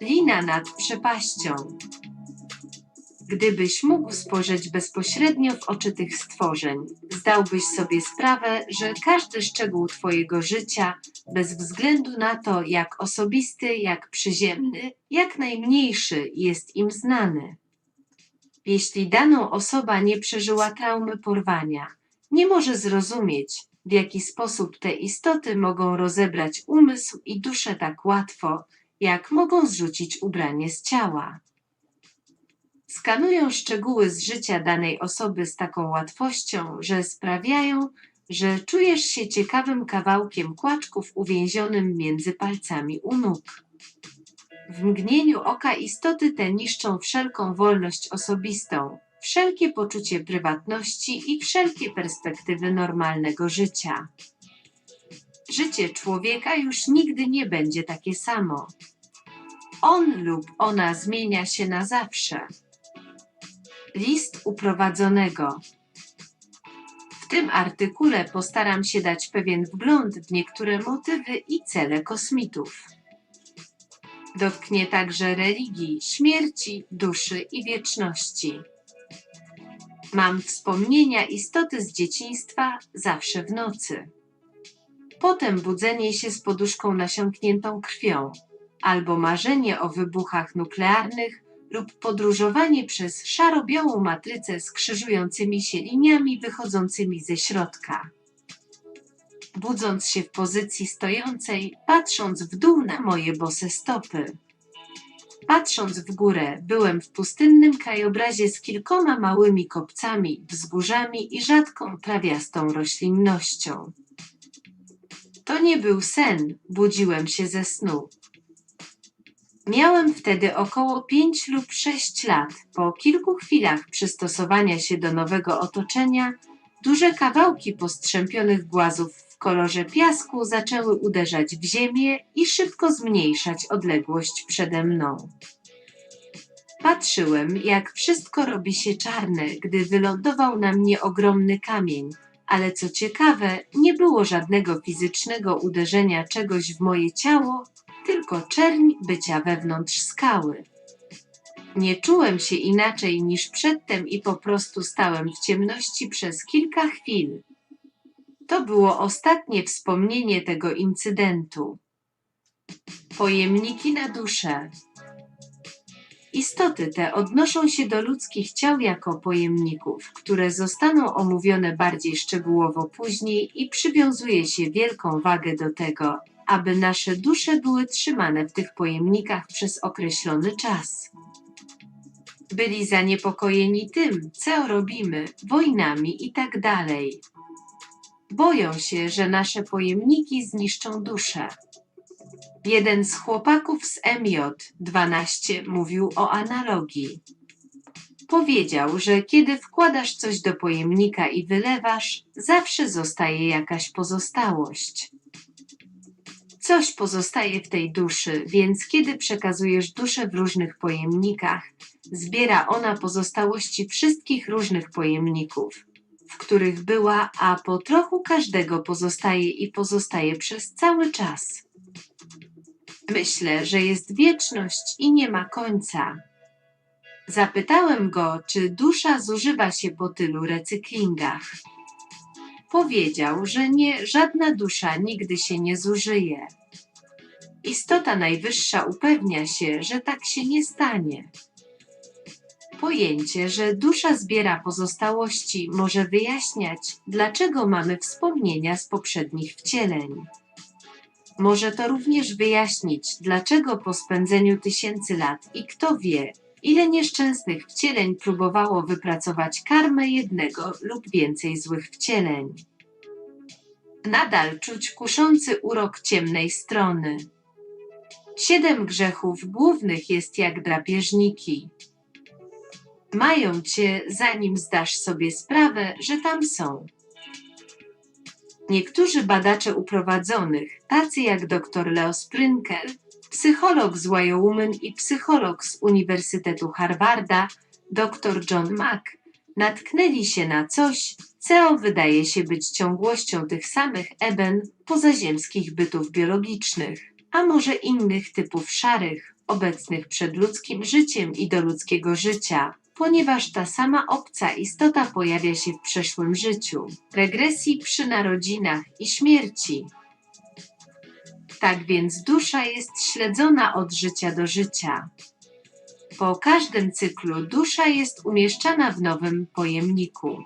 Lina nad przepaścią. Gdybyś mógł spojrzeć bezpośrednio w oczy tych stworzeń, zdałbyś sobie sprawę, że każdy szczegół Twojego życia, bez względu na to, jak osobisty, jak przyziemny, jak najmniejszy, jest im znany. Jeśli daną osoba nie przeżyła traumy porwania, nie może zrozumieć, w jaki sposób te istoty mogą rozebrać umysł i duszę tak łatwo, jak mogą zrzucić ubranie z ciała. Skanują szczegóły z życia danej osoby z taką łatwością, że sprawiają, że czujesz się ciekawym kawałkiem kłaczków uwięzionym między palcami u nóg. W mgnieniu oka istoty te niszczą wszelką wolność osobistą, wszelkie poczucie prywatności i wszelkie perspektywy normalnego życia. Życie człowieka już nigdy nie będzie takie samo. On lub ona zmienia się na zawsze. List uprowadzonego. W tym artykule postaram się dać pewien wgląd w niektóre motywy i cele kosmitów. Dotknie także religii, śmierci, duszy i wieczności. Mam wspomnienia istoty z dzieciństwa zawsze w nocy. Potem budzenie się z poduszką nasiąkniętą krwią, albo marzenie o wybuchach nuklearnych lub podróżowanie przez szaro-białą matrycę z krzyżującymi się liniami wychodzącymi ze środka. Budząc się w pozycji stojącej, patrząc w dół na moje bose stopy. Patrząc w górę, byłem w pustynnym krajobrazie z kilkoma małymi kopcami, wzgórzami i rzadką trawiastą roślinnością. To nie był sen, budziłem się ze snu. Miałem wtedy około pięć lub sześć lat. Po kilku chwilach przystosowania się do nowego otoczenia, duże kawałki postrzępionych głazów w kolorze piasku zaczęły uderzać w ziemię i szybko zmniejszać odległość przede mną. Patrzyłem, jak wszystko robi się czarne, gdy wylądował na mnie ogromny kamień, ale co ciekawe, nie było żadnego fizycznego uderzenia czegoś w moje ciało, tylko czerń bycia wewnątrz skały. Nie czułem się inaczej niż przedtem i po prostu stałem w ciemności przez kilka chwil. To było ostatnie wspomnienie tego incydentu. Pojemniki na duszę. Istoty te odnoszą się do ludzkich ciał jako pojemników, które zostaną omówione bardziej szczegółowo później i przywiązuje się wielką wagę do tego, aby nasze dusze były trzymane w tych pojemnikach przez określony czas. Byli zaniepokojeni tym, co robimy, wojnami i tak. Boją się, że nasze pojemniki zniszczą duszę. Jeden z chłopaków z MJ-12 mówił o analogii. Powiedział, że kiedy wkładasz coś do pojemnika i wylewasz, zawsze zostaje jakaś pozostałość. Coś pozostaje w tej duszy, więc kiedy przekazujesz duszę w różnych pojemnikach, zbiera ona pozostałości wszystkich różnych pojemników, w których była, a po trochu każdego pozostaje i pozostaje przez cały czas. Myślę, że jest wieczność i nie ma końca. Zapytałem go, czy dusza zużywa się po tylu recyklingach. Powiedział, że nie, żadna dusza nigdy się nie zużyje. Istota najwyższa upewnia się, że tak się nie stanie. Pojęcie, że dusza zbiera pozostałości, może wyjaśniać, dlaczego mamy wspomnienia z poprzednich wcieleń. Może to również wyjaśnić, dlaczego po spędzeniu tysięcy lat i kto wie, ile nieszczęsnych wcieleń próbowało wypracować karmę jednego lub więcej złych wcieleń. Nadal czuć kuszący urok ciemnej strony. Siedem grzechów głównych jest jak drapieżniki. Mają cię, zanim zdasz sobie sprawę, że tam są. Niektórzy badacze uprowadzonych, tacy jak dr Leo Sprinkel, psycholog z Wyoming i psycholog z Uniwersytetu Harvarda, dr John Mack, natknęli się na coś, co wydaje się być ciągłością tych samych eben pozaziemskich bytów biologicznych, a może innych typów szarych, obecnych przed ludzkim życiem i do ludzkiego życia, ponieważ ta sama obca istota pojawia się w przeszłym życiu, regresji przy narodzinach i śmierci. Tak więc dusza jest śledzona od życia do życia. Po każdym cyklu dusza jest umieszczana w nowym pojemniku.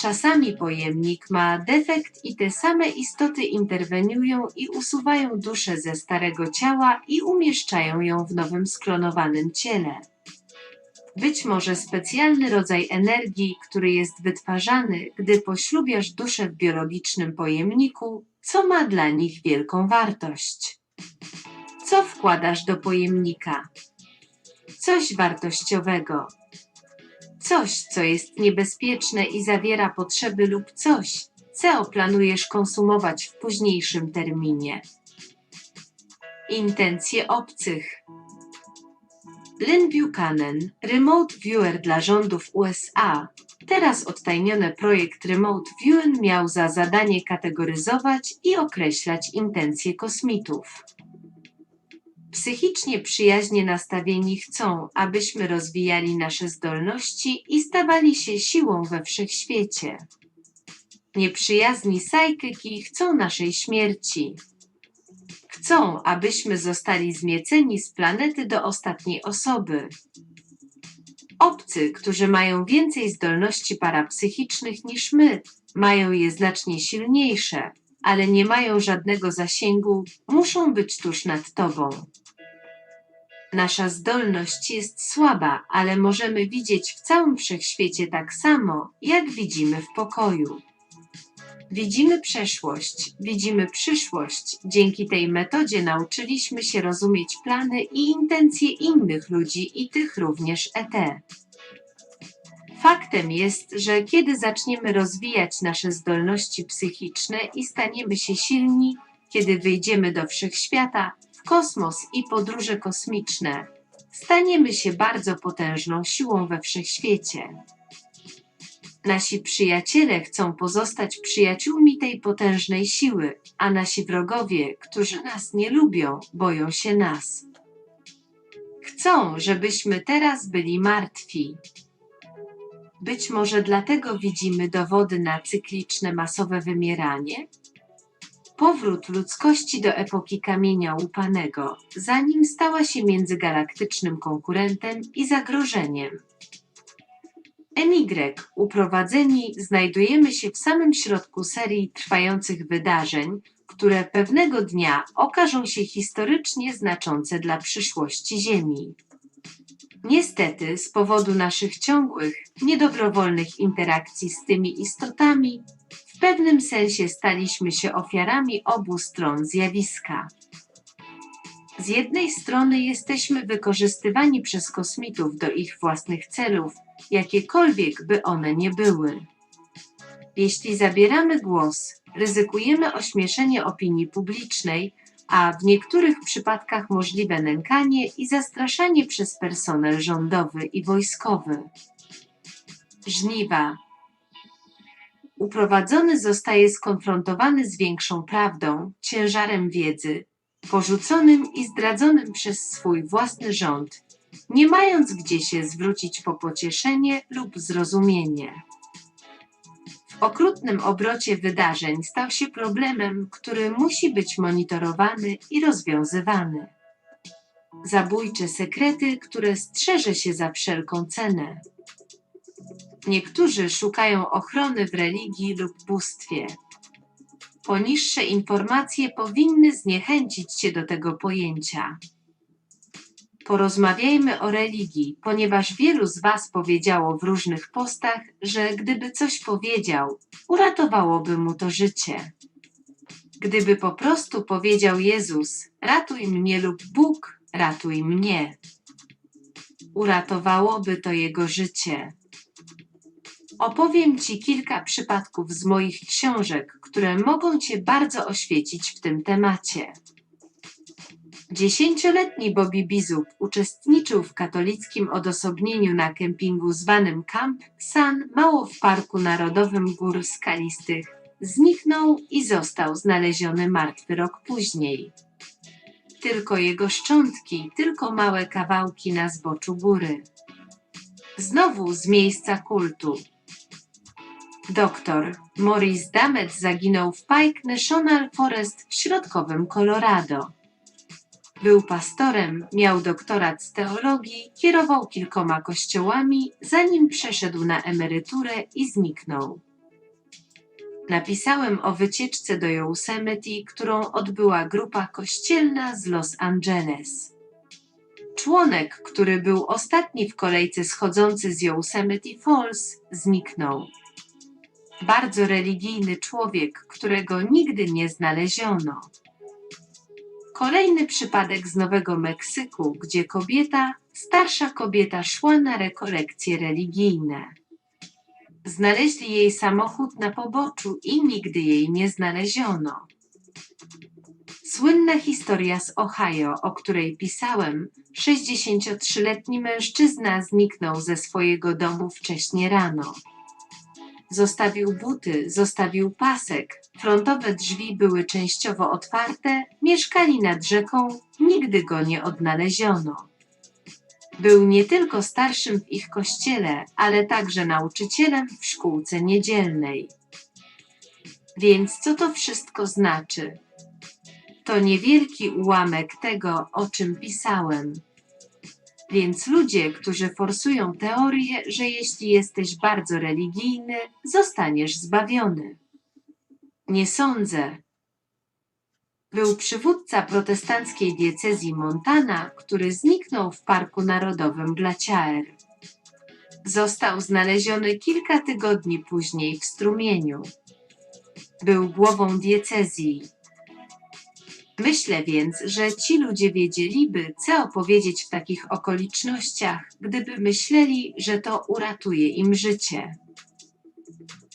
Czasami pojemnik ma defekt i te same istoty interweniują i usuwają duszę ze starego ciała i umieszczają ją w nowym sklonowanym ciele. Być może specjalny rodzaj energii, który jest wytwarzany, gdy poślubiasz duszę w biologicznym pojemniku, co ma dla nich wielką wartość. Co wkładasz do pojemnika? Coś wartościowego. Coś, co jest niebezpieczne i zawiera potrzeby lub coś, co planujesz konsumować w późniejszym terminie. Intencje obcych. Lynn Buchanan, remote viewer dla rządów USA, teraz odtajniony projekt Remote Viewing miał za zadanie kategoryzować i określać intencje kosmitów. Psychicznie przyjaźnie nastawieni chcą, abyśmy rozwijali nasze zdolności i stawali się siłą we wszechświecie. Nieprzyjazni sajkyki chcą naszej śmierci. Chcą, abyśmy zostali zmieceni z planety do ostatniej osoby. Obcy, którzy mają więcej zdolności parapsychicznych niż my, mają je znacznie silniejsze, ale nie mają żadnego zasięgu, muszą być tuż nad tobą. Nasza zdolność jest słaba, ale możemy widzieć w całym wszechświecie tak samo, jak widzimy w pokoju. Widzimy przeszłość, widzimy przyszłość. Dzięki tej metodzie nauczyliśmy się rozumieć plany i intencje innych ludzi i tych również ET. Faktem jest, że kiedy zaczniemy rozwijać nasze zdolności psychiczne i staniemy się silni, kiedy wyjdziemy do wszechświata, w kosmos i podróże kosmiczne, staniemy się bardzo potężną siłą we wszechświecie. Nasi przyjaciele chcą pozostać przyjaciółmi tej potężnej siły, a nasi wrogowie, którzy nas nie lubią, boją się nas. Chcą, żebyśmy teraz byli martwi. Być może dlatego widzimy dowody na cykliczne masowe wymieranie? Powrót ludzkości do epoki kamienia łupanego, zanim stała się międzygalaktycznym konkurentem i zagrożeniem. MY, uprowadzeni, znajdujemy się w samym środku serii trwających wydarzeń, które pewnego dnia okażą się historycznie znaczące dla przyszłości Ziemi. Niestety, z powodu naszych ciągłych, niedobrowolnych interakcji z tymi istotami, w pewnym sensie staliśmy się ofiarami obu stron zjawiska. Z jednej strony jesteśmy wykorzystywani przez kosmitów do ich własnych celów, jakiekolwiek by one nie były. Jeśli zabieramy głos, ryzykujemy ośmieszenie opinii publicznej, a w niektórych przypadkach możliwe nękanie i zastraszanie przez personel rządowy i wojskowy. Żniwa. Uprowadzony zostaje skonfrontowany z większą prawdą, ciężarem wiedzy, porzuconym i zdradzonym przez swój własny rząd, nie mając gdzie się zwrócić po pocieszenie lub zrozumienie. W okrutnym obrocie wydarzeń stał się problemem, który musi być monitorowany i rozwiązywany. Zabójcze sekrety, które strzeże się za wszelką cenę. Niektórzy szukają ochrony w religii lub bóstwie. Poniższe informacje powinny zniechęcić Cię do tego pojęcia. Porozmawiajmy o religii, ponieważ wielu z Was powiedziało w różnych postach, że gdyby coś powiedział, uratowałoby mu to życie. Gdyby po prostu powiedział Jezus: Ratuj mnie lub Bóg, ratuj mnie, uratowałoby to jego życie. Opowiem Ci kilka przypadków z moich książek, które mogą Cię bardzo oświecić w tym temacie. Dziesięcioletni Bobby Bizup uczestniczył w katolickim odosobnieniu na kempingu zwanym Camp San mało w Parku Narodowym Gór Skalistych. Zniknął i został znaleziony martwy rok później. Tylko jego szczątki, tylko małe kawałki na zboczu góry. Znowu z miejsca kultu. Doktor Maurice Damet zaginął w Pike National Forest w środkowym Colorado. Był pastorem, miał doktorat z teologii, kierował kilkoma kościołami, zanim przeszedł na emeryturę i zniknął. Napisałem o wycieczce do Yosemite, którą odbyła grupa kościelna z Los Angeles. Członek, który był ostatni w kolejce schodzący z Yosemite Falls, zniknął. Bardzo religijny człowiek, którego nigdy nie znaleziono. Kolejny przypadek z Nowego Meksyku, gdzie kobieta, starsza kobieta szła na rekolekcje religijne. Znaleźli jej samochód na poboczu i nigdy jej nie znaleziono. Słynna historia z Ohio, o której pisałem, 63-letni mężczyzna zniknął ze swojego domu wcześnie rano. Zostawił buty, zostawił pasek, frontowe drzwi były częściowo otwarte, mieszkali nad rzeką, nigdy go nie odnaleziono. Był nie tylko starszym w ich kościele, ale także nauczycielem w szkółce niedzielnej. Więc co to wszystko znaczy? To niewielki ułamek tego, o czym pisałem. Więc ludzie, którzy forsują teorię, że jeśli jesteś bardzo religijny, zostaniesz zbawiony. Nie sądzę. Był przywódca protestanckiej diecezji Montana, który zniknął w Parku Narodowym Glaciaer. Został znaleziony kilka tygodni później w strumieniu. Był głową diecezji. Myślę więc, że ci ludzie wiedzieliby, co opowiedzieć w takich okolicznościach, gdyby myśleli, że to uratuje im życie.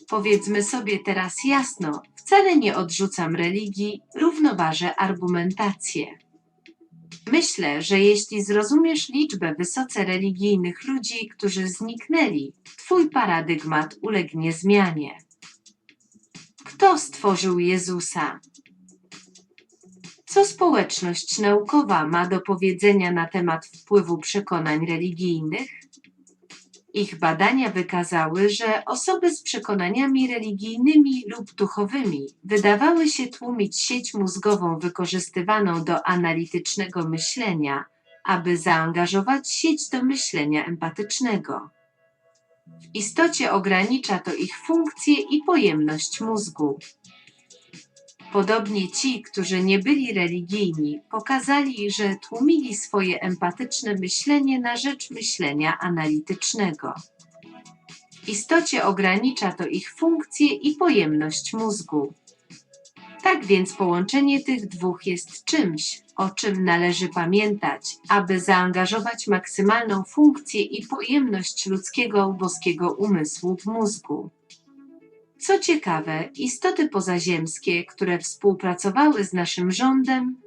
Powiedzmy sobie teraz jasno, wcale nie odrzucam religii, równoważę argumentację. Myślę, że jeśli zrozumiesz liczbę wysoce religijnych ludzi, którzy zniknęli, twój paradygmat ulegnie zmianie. Kto stworzył Jezusa? Co społeczność naukowa ma do powiedzenia na temat wpływu przekonań religijnych? Ich badania wykazały, że osoby z przekonaniami religijnymi lub duchowymi wydawały się tłumić sieć mózgową wykorzystywaną do analitycznego myślenia, aby zaangażować sieć do myślenia empatycznego. W istocie ogranicza to ich funkcję i pojemność mózgu. Podobnie ci, którzy nie byli religijni, pokazali, że tłumili swoje empatyczne myślenie na rzecz myślenia analitycznego. W istocie ogranicza to ich funkcję i pojemność mózgu. Tak więc połączenie tych dwóch jest czymś, o czym należy pamiętać, aby zaangażować maksymalną funkcję i pojemność ludzkiego boskiego umysłu w mózgu. Co ciekawe, istoty pozaziemskie, które współpracowały z naszym rządem,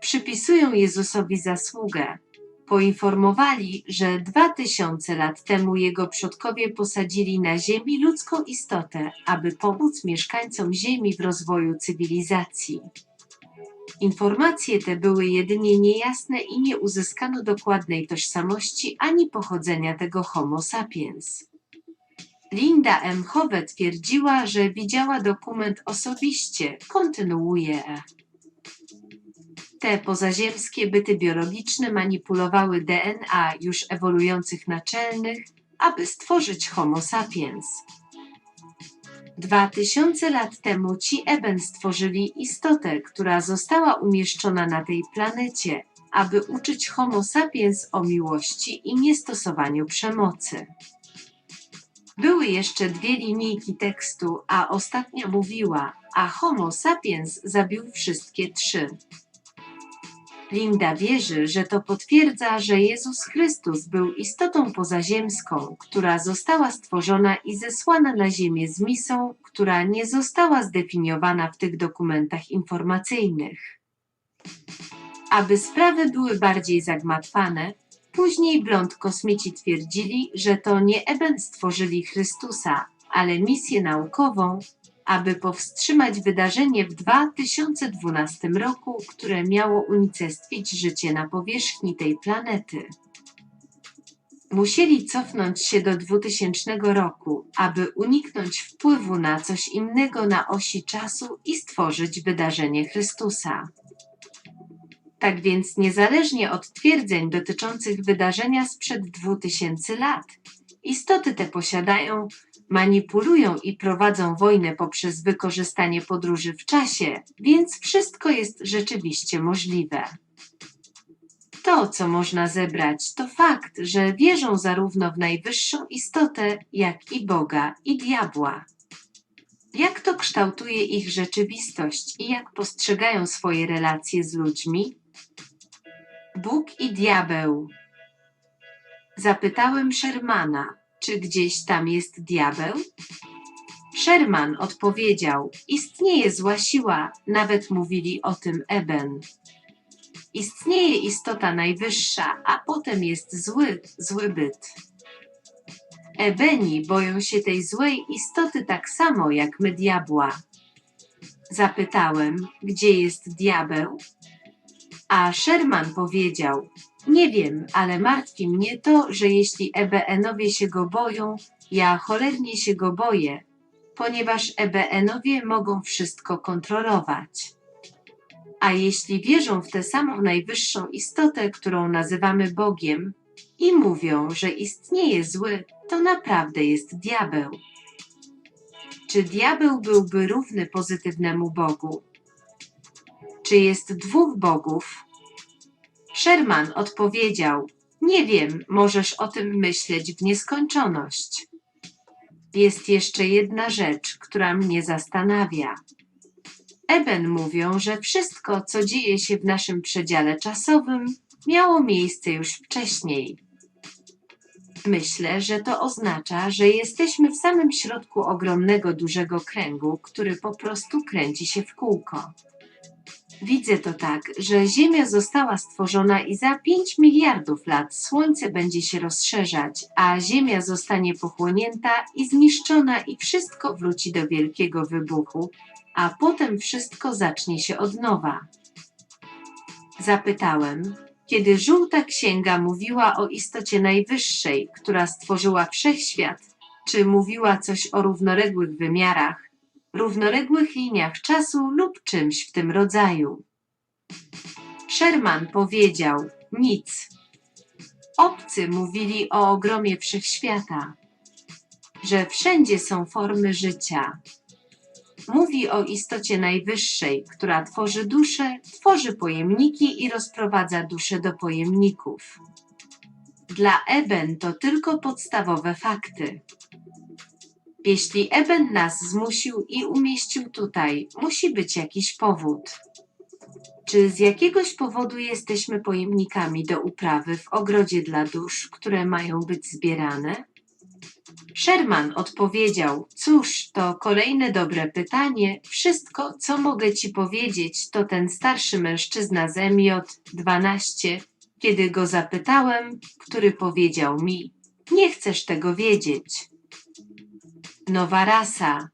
przypisują Jezusowi zasługę. Poinformowali, że dwa tysiące lat temu jego przodkowie posadzili na Ziemi ludzką istotę, aby pomóc mieszkańcom Ziemi w rozwoju cywilizacji. Informacje te były jedynie niejasne i nie uzyskano dokładnej tożsamości ani pochodzenia tego Homo sapiens. Linda M. Hove twierdziła, że widziała dokument osobiście, kontynuuje. Te pozaziemskie byty biologiczne manipulowały DNA już ewoluujących naczelnych, aby stworzyć Homo sapiens. Dwa tysiące lat temu ci Eben stworzyli istotę, która została umieszczona na tej planecie, aby uczyć Homo sapiens o miłości i niestosowaniu przemocy. Były jeszcze dwie linijki tekstu, a ostatnia mówiła, a Homo sapiens zabił wszystkie trzy. Linda wierzy, że to potwierdza, że Jezus Chrystus był istotą pozaziemską, która została stworzona i zesłana na ziemię z misą, która nie została zdefiniowana w tych dokumentach informacyjnych. Aby sprawy były bardziej zagmatwane, później blond kosmici twierdzili, że to nie Eben stworzyli Chrystusa, ale misję naukową, aby powstrzymać wydarzenie w 2012 roku, które miało unicestwić życie na powierzchni tej planety. Musieli cofnąć się do 2000 roku, aby uniknąć wpływu na coś innego na osi czasu i stworzyć wydarzenie Chrystusa. Tak więc, niezależnie od twierdzeń dotyczących wydarzenia sprzed 2000 lat, istoty te posiadają, manipulują i prowadzą wojnę poprzez wykorzystanie podróży w czasie, więc wszystko jest rzeczywiście możliwe. To, co można zebrać, to fakt, że wierzą zarówno w najwyższą istotę, jak i Boga i diabła. Jak to kształtuje ich rzeczywistość i jak postrzegają swoje relacje z ludźmi? Bóg i diabeł. Zapytałem Shermana, czy gdzieś tam jest diabeł? Sherman odpowiedział: Istnieje zła siła, nawet mówili o tym Eben. Istnieje istota najwyższa, a potem jest zły, zły byt. Ebeni boją się tej złej istoty tak samo jak my diabła. Zapytałem, gdzie jest diabeł? A Sherman powiedział: Nie wiem, ale martwi mnie to, że jeśli EBN-owie się go boją, ja cholernie się go boję, ponieważ EBN-owie mogą wszystko kontrolować. A jeśli wierzą w tę samą najwyższą istotę, którą nazywamy Bogiem, i mówią, że istnieje zły, to naprawdę jest diabeł. Czy diabeł byłby równy pozytywnemu Bogu? Czy jest dwóch bogów? Sherman odpowiedział: Nie wiem, możesz o tym myśleć w nieskończoność. Jest jeszcze jedna rzecz, która mnie zastanawia. Eben mówią, że wszystko, co dzieje się w naszym przedziale czasowym, miało miejsce już wcześniej. Myślę, że to oznacza, że jesteśmy w samym środku ogromnego, dużego kręgu, który po prostu kręci się w kółko. Widzę to tak, że Ziemia została stworzona i za 5 miliardów lat Słońce będzie się rozszerzać, a Ziemia zostanie pochłonięta i zniszczona i wszystko wróci do wielkiego wybuchu, a potem wszystko zacznie się od nowa. Zapytałem, kiedy żółta księga mówiła o istocie najwyższej, która stworzyła wszechświat, czy mówiła coś o równoległych wymiarach, równoległych liniach czasu lub czymś w tym rodzaju. Sherman powiedział: Nic. Obcy mówili o ogromie wszechświata, że wszędzie są formy życia. Mówi o istocie najwyższej, która tworzy duszę, tworzy pojemniki i rozprowadza duszę do pojemników. Dla Eben to tylko podstawowe fakty. Jeśli Eben nas zmusił i umieścił tutaj, musi być jakiś powód. Czy z jakiegoś powodu jesteśmy pojemnikami do uprawy w ogrodzie dla dusz, które mają być zbierane? Sherman odpowiedział: Cóż, to kolejne dobre pytanie. Wszystko, co mogę ci powiedzieć, to ten starszy mężczyzna z Emiot 12, kiedy go zapytałem, który powiedział mi: Nie chcesz tego wiedzieć. Nowa rasa.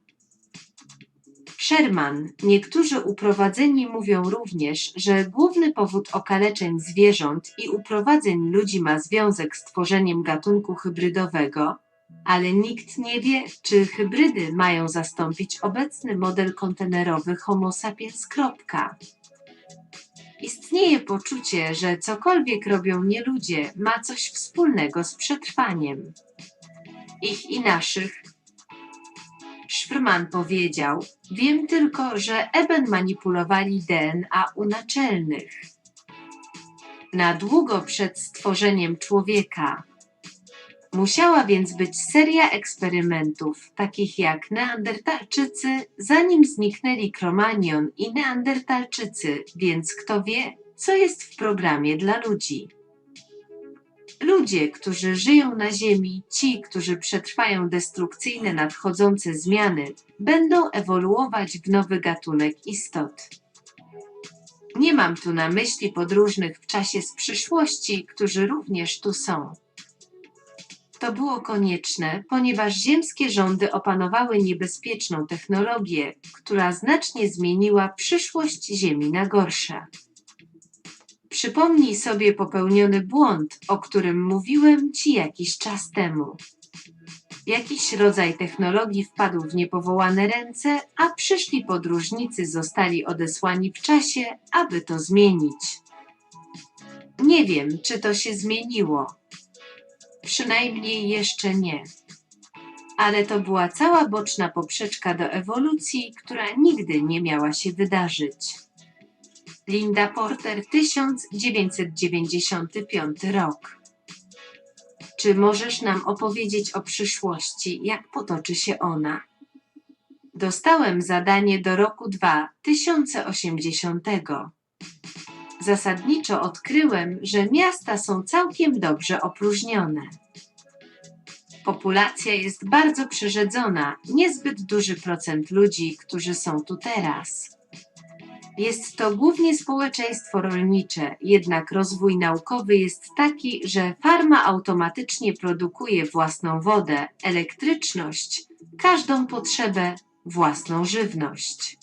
Sherman, niektórzy uprowadzeni mówią również, że główny powód okaleczeń zwierząt i uprowadzeń ludzi ma związek z tworzeniem gatunku hybrydowego, ale nikt nie wie, czy hybrydy mają zastąpić obecny model kontenerowy Homo sapiens. Istnieje poczucie, że cokolwiek robią nieludzie ma coś wspólnego z przetrwaniem. Ich i naszych. Szwrman powiedział, wiem tylko, że Eben manipulowali DNA u naczelnych. Na długo przed stworzeniem człowieka, Musiała więc być seria eksperymentów, takich jak Neandertalczycy, zanim zniknęli Kromanion i Neandertalczycy, więc kto wie, co jest w programie dla ludzi. Ludzie, którzy żyją na Ziemi, ci, którzy przetrwają destrukcyjne nadchodzące zmiany, będą ewoluować w nowy gatunek istot. Nie mam tu na myśli podróżnych w czasie z przyszłości, którzy również tu są. To było konieczne, ponieważ ziemskie rządy opanowały niebezpieczną technologię, która znacznie zmieniła przyszłość Ziemi na gorsze. Przypomnij sobie popełniony błąd, o którym mówiłem Ci jakiś czas temu. Jakiś rodzaj technologii wpadł w niepowołane ręce, a przyszli podróżnicy zostali odesłani w czasie, aby to zmienić. Nie wiem, czy to się zmieniło. Przynajmniej jeszcze nie. Ale to była cała boczna poprzeczka do ewolucji, która nigdy nie miała się wydarzyć. Linda Porter, 1995 rok. Czy możesz nam opowiedzieć o przyszłości, jak potoczy się ona? Dostałem zadanie do roku 2080. Zasadniczo odkryłem, że miasta są całkiem dobrze opróżnione. Populacja jest bardzo przerzedzona, niezbyt duży procent ludzi, którzy są tu teraz. Jest to głównie społeczeństwo rolnicze, jednak rozwój naukowy jest taki, że farma automatycznie produkuje własną wodę, elektryczność, każdą potrzebę, własną żywność.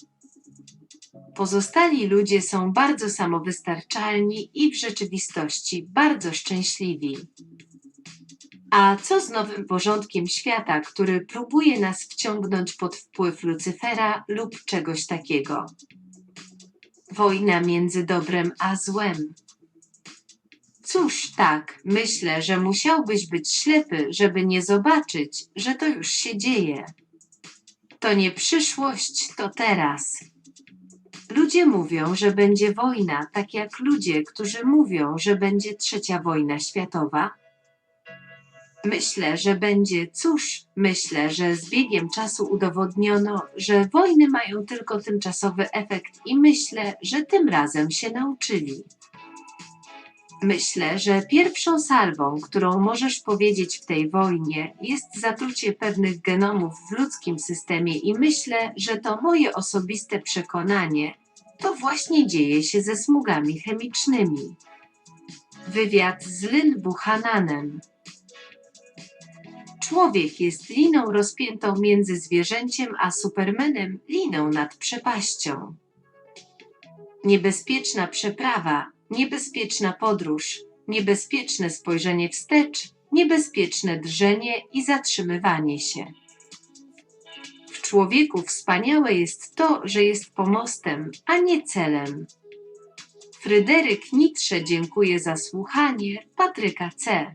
Pozostali ludzie są bardzo samowystarczalni i w rzeczywistości bardzo szczęśliwi. A co z nowym porządkiem świata, który próbuje nas wciągnąć pod wpływ Lucyfera lub czegoś takiego? Wojna między dobrem a złem. Cóż, tak, myślę, że musiałbyś być ślepy, żeby nie zobaczyć, że to już się dzieje. To nie przyszłość, to teraz. Ludzie mówią, że będzie wojna, tak jak ludzie, którzy mówią, że będzie trzecia wojna światowa. Myślę, że będzie, cóż, myślę, że z biegiem czasu udowodniono, że wojny mają tylko tymczasowy efekt i myślę, że tym razem się nauczyli. Myślę, że pierwszą salwą, którą możesz powiedzieć w tej wojnie, jest zatrucie pewnych genomów w ludzkim systemie i myślę, że to moje osobiste przekonanie. To właśnie dzieje się ze smugami chemicznymi. Wywiad z Lynn Buchananem. Człowiek jest liną rozpiętą między zwierzęciem a supermenem, liną nad przepaścią. Niebezpieczna przeprawa, niebezpieczna podróż, niebezpieczne spojrzenie wstecz, niebezpieczne drżenie i zatrzymywanie się. W człowieku wspaniałe jest to, że jest pomostem, a nie celem. Fryderyk Nietzsche dziękuję za słuchanie Patryka C.